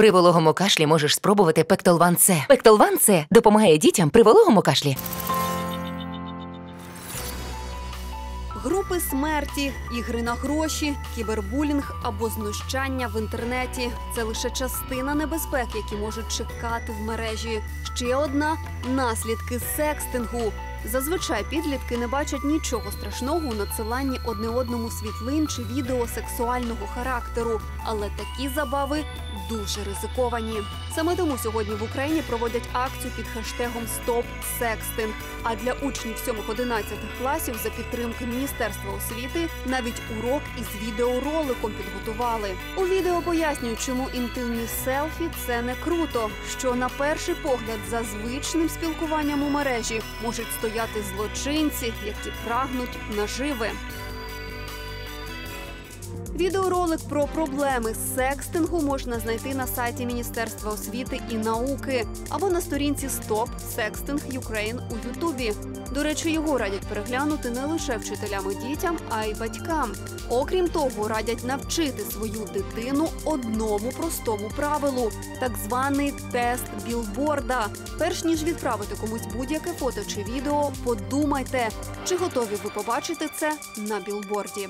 При вологому кашлі можеш спробувати Пектолван С. Пектолван С допомагає дітям при вологому кашлі. Групи смерті, ігри на гроші, кібербулінг або знущання в інтернеті це лише частина небезпек, які можуть чекати в мережі. Ще одна наслідки секстингу. Зазвичай підлітки не бачать нічого страшного у надсиланні одне одному світлин чи відео сексуального характеру, але такі забави дуже ризиковані. Саме тому сьогодні в Україні проводять акцію під хештегом Стоп Секстинг. А для учнів 7-11 класів за підтримки Міністерства освіти навіть урок із відеороликом підготували. У відео пояснюють, чому інтимні селфі це не круто. Що на перший погляд за звичним спілкуванням у мережі можуть стояти злочинці, які прагнуть наживи. Відеоролик про проблеми з секстингу можна знайти на сайті Міністерства освіти і науки або на сторінці Стоп Секстинг Ukraine у Ютубі. До речі, його радять переглянути не лише вчителям і дітям, а й батькам. Окрім того, радять навчити свою дитину одному простому правилу так званий тест білборда. Перш ніж відправити комусь будь-яке фото чи відео, подумайте, чи готові ви побачити це на білборді.